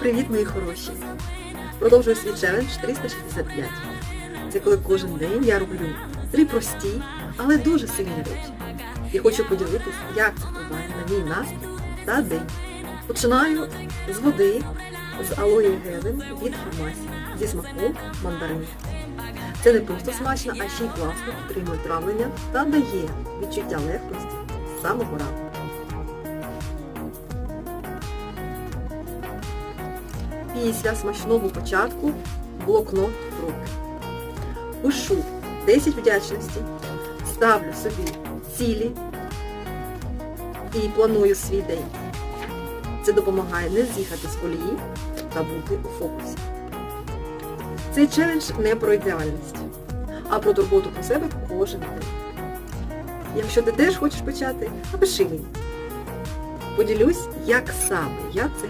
Привіт, мої хороші! Продовжую свій челендж 365. Це коли кожен день я роблю три прості, але дуже сильні речі. І хочу поділитися, як це впливає на мій настрій та день. Починаю з води з алоє гелем від фармасії зі смаком мандарин. Це не просто смачно, а ще й класно підтримує травлення та дає відчуття легкості з самого ранку. Після смачного початку блокнот в руки. Пишу 10 вдячностей, ставлю собі цілі і планую свій день. Це допомагає не з'їхати з колії та бути у фокусі. Цей челендж не про ідеальність, а про турботу про себе кожен день. Якщо ти теж хочеш почати, напиши мені. Поділюсь, як саме я це